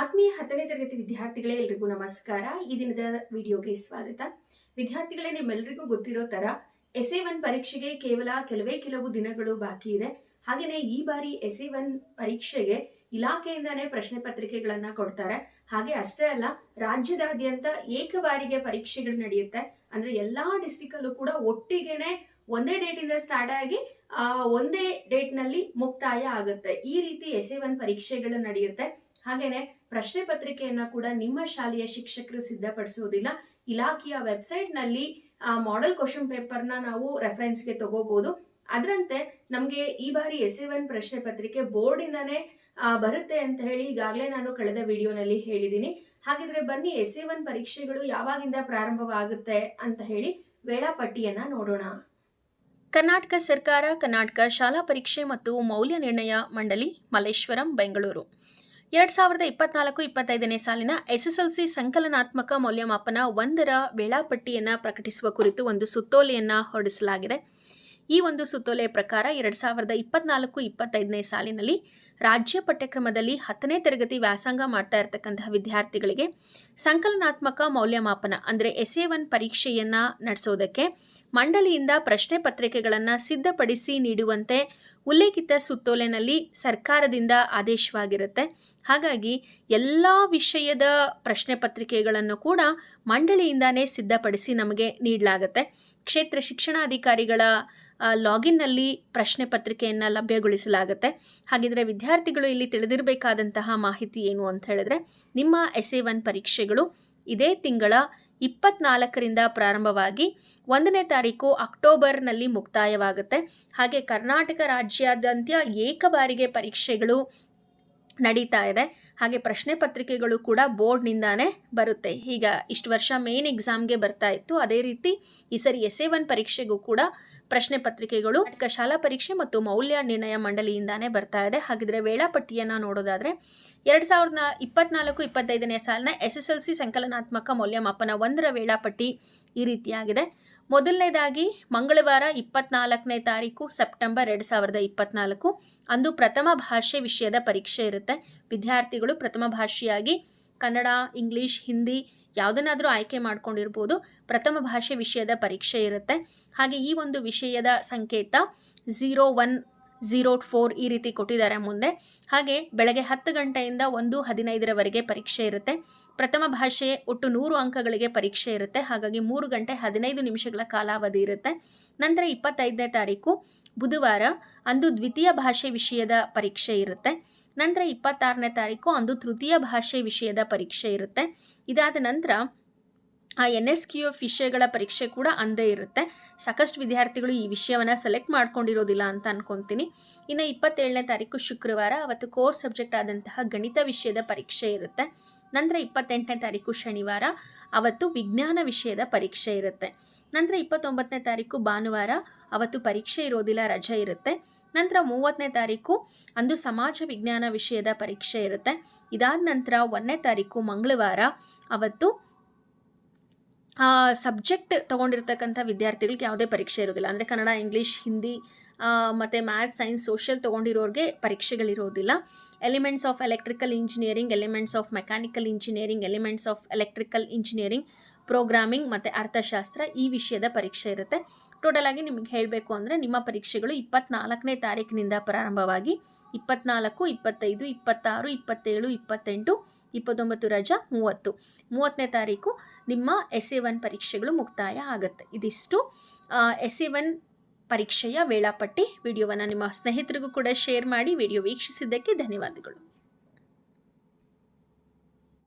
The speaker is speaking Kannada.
ಆತ್ಮೀಯ ಹತ್ತನೇ ತರಗತಿ ವಿದ್ಯಾರ್ಥಿಗಳೇ ಎಲ್ರಿಗೂ ನಮಸ್ಕಾರ. ಈ ದಿನದ ವಿಡಿಯೋಗೆ ಸ್ವಾಗತ. ವಿದ್ಯಾರ್ಥಿಗಳೇ ನಿಮ್ಮೆಲ್ಲರಿಗೂ ಗೊತ್ತಿರೋ ತರ ಎಸ್ ಎ ಒನ್ ಪರೀಕ್ಷೆಗೆ ಕೇವಲ ಕೆಲವೇ ಕೆಲವು ದಿನಗಳು ಬಾಕಿ ಇದೆ. ಹಾಗೆಯೇ ಈ ಬಾರಿ ಎಸ್ ಎ ಒನ್ ಪರೀಕ್ಷೆಗೆ ಇಲಾಖೆಯಿಂದನೇ ಪ್ರಶ್ನೆ ಪತ್ರಿಕೆಗಳನ್ನ ಕೊಡ್ತಾರೆ. ಹಾಗೆ ಅಷ್ಟೇ ಅಲ್ಲ, ರಾಜ್ಯದಾದ್ಯಂತ ಏಕಬಾರಿಗೆ ಪರೀಕ್ಷೆಗಳು ನಡೆಯುತ್ತೆ. ಅಂದ್ರೆ ಎಲ್ಲಾ ಡಿಸ್ಟಿಕ್ ಅಲ್ಲೂ ಕೂಡ ಒಟ್ಟಿಗೆನೆ ಒಂದೇ ಡೇಟ್ ಇಂದ ಸ್ಟಾರ್ಟ್ ಆಗಿ ಒಂದೇ ಡೇಟ್ನಲ್ಲಿ ಮುಕ್ತಾಯ ಆಗುತ್ತೆ. ಈ ರೀತಿ ಎಸ್ ಎ ಒನ್ ಪರೀಕ್ಷೆಗಳು ನಡೆಯುತ್ತೆ. ಹಾಗೇನೆ ಪ್ರಶ್ನೆ ಪತ್ರಿಕೆಯನ್ನ ಕೂಡ ನಿಮ್ಮ ಶಾಲೆಯ ಶಿಕ್ಷಕರು ಸಿದ್ಧಪಡಿಸುವುದಿಲ್ಲ. ಇಲಾಖೆಯ ವೆಬ್ಸೈಟ್ನಲ್ಲಿ ಮಾಡೆಲ್ ಕ್ವಶನ್ ಪೇಪರ್ನ ನಾವು ರೆಫರೆನ್ಸ್ಗೆ ತಗೋಬಹುದು ಅದರಂತೆ ನಮಗೆ ಈ ಬಾರಿ ಎಸ್ ಎ ಒನ್ ಪ್ರಶ್ನೆ ಪತ್ರಿಕೆ ಬೋರ್ಡ್ ಇಂದಾನೇ ಬರುತ್ತೆ ಅಂತ ಹೇಳಿ ಈಗಾಗಲೇ ನಾನು ಕಳೆದ ವಿಡಿಯೋನಲ್ಲಿ ಹೇಳಿದ್ದೀನಿ. ಹಾಗಿದ್ರೆ ಬನ್ನಿ ಎಸ್ ಎ ಒನ್ ಪರೀಕ್ಷೆಗಳು ಯಾವಾಗಿಂದ ಪ್ರಾರಂಭವಾಗುತ್ತೆ ಅಂತ ಹೇಳಿ ವೇಳಾಪಟ್ಟಿಯನ್ನ ನೋಡೋಣ. ಕರ್ನಾಟಕ ಸರ್ಕಾರ, ಕರ್ನಾಟಕ ಶಾಲಾ ಪರೀಕ್ಷೆ ಮತ್ತು ಮೌಲ್ಯ ನಿರ್ಣಯ ಮಂಡಳಿ, ಮಲ್ಲೇಶ್ವರಂ, ಬೆಂಗಳೂರು. ಎರಡ್ ಸಾವಿರದ ಇಪ್ಪತ್ನಾಲ್ಕು ಇಪ್ಪತ್ತೈದನೇ ಸಾಲಿನ ಎಸ್ಎಸ್ಎಲ್ಸಿ ಸಂಕಲನಾತ್ಮಕ ಮೌಲ್ಯಮಾಪನ ಒಂದರ ವೇಳಾಪಟ್ಟಿಯನ್ನು ಪ್ರಕಟಿಸುವ ಕುರಿತು ಒಂದು ಸುತ್ತೋಲೆಯನ್ನು ಹೊರಡಿಸಲಾಗಿದೆ. ಈ ಒಂದು ಸುತ್ತೋಲೆಯ ಪ್ರಕಾರ ಎರಡ್ ಸಾವಿರದ ಇಪ್ಪತ್ನಾಲ್ಕು ಇಪ್ಪತ್ತೈದನೇ ಸಾಲಿನಲ್ಲಿ ರಾಜ್ಯ ಪಠ್ಯಕ್ರಮದಲ್ಲಿ ಹತ್ತನೇ ತರಗತಿ ವ್ಯಾಸಂಗ ಮಾಡ್ತಾ ಇರತಕ್ಕಂತಹ ವಿದ್ಯಾರ್ಥಿಗಳಿಗೆ ಸಂಕಲನಾತ್ಮಕ ಮೌಲ್ಯಮಾಪನ ಅಂದರೆ ಎಸ್ ಎ ಒನ್ ಪರೀಕ್ಷೆಯನ್ನು ನಡೆಸೋದಕ್ಕೆ ಮಂಡಳಿಯಿಂದ ಪ್ರಶ್ನೆ ಪತ್ರಿಕೆಗಳನ್ನು ಸಿದ್ಧಪಡಿಸಿ ನೀಡುವಂತೆ ಉಲ್ಲೇಖಿತ ಸುತ್ತೋಲೆನಲ್ಲಿ ಸರ್ಕಾರದಿಂದ ಆದೇಶವಾಗಿರುತ್ತೆ. ಹಾಗಾಗಿ ಎಲ್ಲ ವಿಷಯದ ಪ್ರಶ್ನೆ ಪತ್ರಿಕೆಗಳನ್ನು ಕೂಡ ಮಂಡಳಿಯಿಂದಾನೇ ಸಿದ್ಧಪಡಿಸಿ ನಮಗೆ ನೀಡಲಾಗುತ್ತೆ. ಕ್ಷೇತ್ರ ಶಿಕ್ಷಣಾಧಿಕಾರಿಗಳ ಲಾಗಿನ್ನಲ್ಲಿ ಪ್ರಶ್ನೆ ಪತ್ರಿಕೆಯನ್ನು ಲಭ್ಯಗೊಳಿಸಲಾಗುತ್ತೆ. ಹಾಗಿದ್ರೆ ವಿದ್ಯಾರ್ಥಿಗಳು ಇಲ್ಲಿ ತಿಳಿದಿರಬೇಕಾದಂತಹ ಮಾಹಿತಿ ಏನು ಅಂತ ಹೇಳಿದ್ರೆ ನಿಮ್ಮ ಎಸ್ ಎ ಒನ್ ಪರೀಕ್ಷೆಗಳು ಇದೇ ತಿಂಗಳ ಇಪ್ಪತ್ನಾಲ್ಕರಿಂದ ಪ್ರಾರಂಭವಾಗಿ ಒಂದನೇ ತಾರೀಕು ಅಕ್ಟೋಬರ್ನಲ್ಲಿ ಮುಕ್ತಾಯವಾಗುತ್ತೆ. ಹಾಗೆ ಕರ್ನಾಟಕ ರಾಜ್ಯಾದ್ಯಂತ ಏಕಬಾರಿಗೆ ಪರೀಕ್ಷೆಗಳು ನಡೀತಾ ಇದೆ. ಹಾಗೆ ಪ್ರಶ್ನೆ ಪತ್ರಿಕೆಗಳು ಕೂಡ ಬೋರ್ಡ್ನಿಂದಾನೇ ಬರುತ್ತೆ. ಈಗ ಇಷ್ಟು ವರ್ಷ ಮೇನ್ ಎಕ್ಸಾಮ್ಗೆ ಬರ್ತಾ ಇತ್ತು. ಅದೇ ರೀತಿ ಈ ಸರಿ ಎಸ್ ಎ ಒನ್ ಪರೀಕ್ಷೆಗೂ ಕೂಡ ಪ್ರಶ್ನೆ ಪತ್ರಿಕೆಗಳು ಶಾಲಾ ಪರೀಕ್ಷೆ ಮತ್ತು ಮೌಲ್ಯ ನಿರ್ಣಯ ಮಂಡಳಿಯಿಂದಾನೇ ಬರ್ತಾ ಇದೆ. ಹಾಗಿದ್ರೆ ವೇಳಾಪಟ್ಟಿಯನ್ನು ನೋಡೋದಾದ್ರೆ ಎರಡು ಸಾವಿರದ ಇಪ್ಪತ್ನಾಲ್ಕು ಇಪ್ಪತ್ತೈದನೇ ಸಾಲಿನ ಎಸ್ ಎಸ್ ಎಲ್ ಸಿ ಸಂಕಲನಾತ್ಮಕ ಮೌಲ್ಯಮಾಪನ ಒಂದರ ವೇಳಾಪಟ್ಟಿ ಈ ರೀತಿಯಾಗಿದೆ. ಮೊದಲನೇದಾಗಿ ಮಂಗಳವಾರ ಇಪ್ಪತ್ನಾಲ್ಕನೇ ತಾರೀಕು, ಸೆಪ್ಟೆಂಬರ್ ಎರಡು ಸಾವಿರದ ಇಪ್ಪತ್ನಾಲ್ಕು. ಅಂದು ಪ್ರಥಮ ಭಾಷೆ ವಿಷಯದ ಪರೀಕ್ಷೆ ಇರುತ್ತೆ. ವಿದ್ಯಾರ್ಥಿಗಳು ಪ್ರಥಮ ಭಾಷೆಯಾಗಿ ಕನ್ನಡ, ಇಂಗ್ಲಿಷ್, ಹಿಂದಿ ಯಾವುದನ್ನಾದರೂ ಆಯ್ಕೆ ಮಾಡ್ಕೊಂಡಿರ್ಬೋದು. ಪ್ರಥಮ ಭಾಷೆ ವಿಷಯದ ಪರೀಕ್ಷೆ ಇರುತ್ತೆ. ಹಾಗೆ ಈ ಒಂದು ವಿಷಯದ ಸಂಕೇತ, ಝೀರೋ ಒನ್ ಝೀರೋ ಫೋರ್ ಈ ರೀತಿ ಕೊಟ್ಟಿದ್ದಾರೆ ಮುಂದೆ. ಹಾಗೆ ಬೆಳಗ್ಗೆ ಹತ್ತು ಗಂಟೆಯಿಂದ ಒಂದು ಹದಿನೈದರವರೆಗೆ ಪರೀಕ್ಷೆ ಇರುತ್ತೆ. ಪ್ರಥಮ ಭಾಷೆ ಒಟ್ಟು ನೂರು ಅಂಕಗಳಿಗೆ ಪರೀಕ್ಷೆ ಇರುತ್ತೆ. ಹಾಗಾಗಿ ಮೂರು ಗಂಟೆ ಹದಿನೈದು ನಿಮಿಷಗಳ ಕಾಲಾವಧಿ ಇರುತ್ತೆ. ನಂತರ ಇಪ್ಪತ್ತೈದನೇ ತಾರೀಕು ಬುಧವಾರ ಅಂದು ದ್ವಿತೀಯ ಭಾಷೆ ವಿಷಯದ ಪರೀಕ್ಷೆ ಇರುತ್ತೆ. ನಂತರ ಇಪ್ಪತ್ತಾರನೇ ತಾರೀಕು ಅಂದು ತೃತೀಯ ಭಾಷೆ ವಿಷಯದ ಪರೀಕ್ಷೆ ಇರುತ್ತೆ. ಇದಾದ ನಂತರ ಆ ಎನ್ ಎಸ್ ಕ್ಯೂ ಎಫ್ ವಿಷಯಗಳ ಪರೀಕ್ಷೆ ಕೂಡ ಅಂದೇ ಇರುತ್ತೆ. ಸಾಕಷ್ಟು ವಿದ್ಯಾರ್ಥಿಗಳು ಈ ವಿಷಯವನ್ನು ಸೆಲೆಕ್ಟ್ ಮಾಡ್ಕೊಂಡಿರೋದಿಲ್ಲ ಅಂತ ಅನ್ಕೊತೀನಿ. ಇನ್ನು ಇಪ್ಪತ್ತೇಳನೇ ತಾರೀಕು ಶುಕ್ರವಾರ ಅವತ್ತು ಕೋರ್ ಸಬ್ಜೆಕ್ಟ್ ಆದಂತಹ ಗಣಿತ ವಿಷಯದ ಪರೀಕ್ಷೆ ಇರುತ್ತೆ. ನಂತರ ಇಪ್ಪತ್ತೆಂಟನೇ ತಾರೀಕು ಶನಿವಾರ ಅವತ್ತು ವಿಜ್ಞಾನ ವಿಷಯದ ಪರೀಕ್ಷೆ ಇರುತ್ತೆ. ನಂತರ ಇಪ್ಪತ್ತೊಂಬತ್ತನೇ ತಾರೀಕು ಭಾನುವಾರ ಅವತ್ತು ಪರೀಕ್ಷೆ ಇರೋದಿಲ್ಲ, ರಜೆ ಇರುತ್ತೆ. ನಂತರ ಮೂವತ್ತನೇ ತಾರೀಕು ಅಂದು ಸಮಾಜ ವಿಜ್ಞಾನ ವಿಷಯದ ಪರೀಕ್ಷೆ ಇರುತ್ತೆ. ಇದಾದ ನಂತರ ಒಂದನೇ ತಾರೀಕು ಮಂಗಳವಾರ ಅವತ್ತು ಸಬ್ಜೆಕ್ಟ್ ತೊಗೊಂಡಿರ್ತಕ್ಕಂಥ ವಿದ್ಯಾರ್ಥಿಗಳಿಗೆ ಯಾವುದೇ ಪರೀಕ್ಷೆ ಇರೋದಿಲ್ಲ ಅಂದರೆ ಕನ್ನಡ, ಇಂಗ್ಲೀಷ್, ಹಿಂದಿ ಮತ್ತು ಮ್ಯಾಥ್ಸ್ ಸೈನ್ಸ್ ಸೋಷಿಯಲ್ ತೊಗೊಂಡಿರೋರಿಗೆ ಪರೀಕ್ಷೆಗಳಿರೋದಿಲ್ಲ. Elements of electrical engineering elements of mechanical engineering elements of electrical engineering programming ಮತ್ತು ಅರ್ಥಶಾಸ್ತ್ರ ಈ ವಿಷಯದ ಪರೀಕ್ಷೆ ಇರುತ್ತೆ. ಟೋಟಲ್ ಆಗಿ ನಿಮಗೆ ಹೇಳಬೇಕು ಅಂದರೆ ನಿಮ್ಮ ಪರೀಕ್ಷೆಗಳು ಇಪ್ಪತ್ನಾಲ್ಕನೇ ತಾರೀಕಿನಿಂದ ಪ್ರಾರಂಭವಾಗಿ ಇಪ್ಪತ್ನಾಲ್ಕು, ಇಪ್ಪತ್ತೈದು, ಇಪ್ಪತ್ತಾರು, ಇಪ್ಪತ್ತೇಳು, ಇಪ್ಪತ್ತೆಂಟು, ಇಪ್ಪತ್ತೊಂಬತ್ತು ರಜಾ, ಮೂವತ್ತು. ಮೂವತ್ತನೇ ತಾರೀಕು ನಿಮ್ಮ ಎಸ್ ಎ ಒನ್ ಪರೀಕ್ಷೆಗಳು ಮುಕ್ತಾಯ ಆಗುತ್ತೆ. ಇದಿಷ್ಟು ಎಸ್ ಎ ಒನ್ ಪರೀಕ್ಷೆಯ ವೇಳಾಪಟ್ಟಿ. ವಿಡಿಯೋವನ್ನು ನಿಮ್ಮ ಸ್ನೇಹಿತರಿಗೂ ಕೂಡ ಶೇರ್ ಮಾಡಿ. ವಿಡಿಯೋ ವೀಕ್ಷಿಸಿದ್ದಕ್ಕೆ ಧನ್ಯವಾದಗಳು.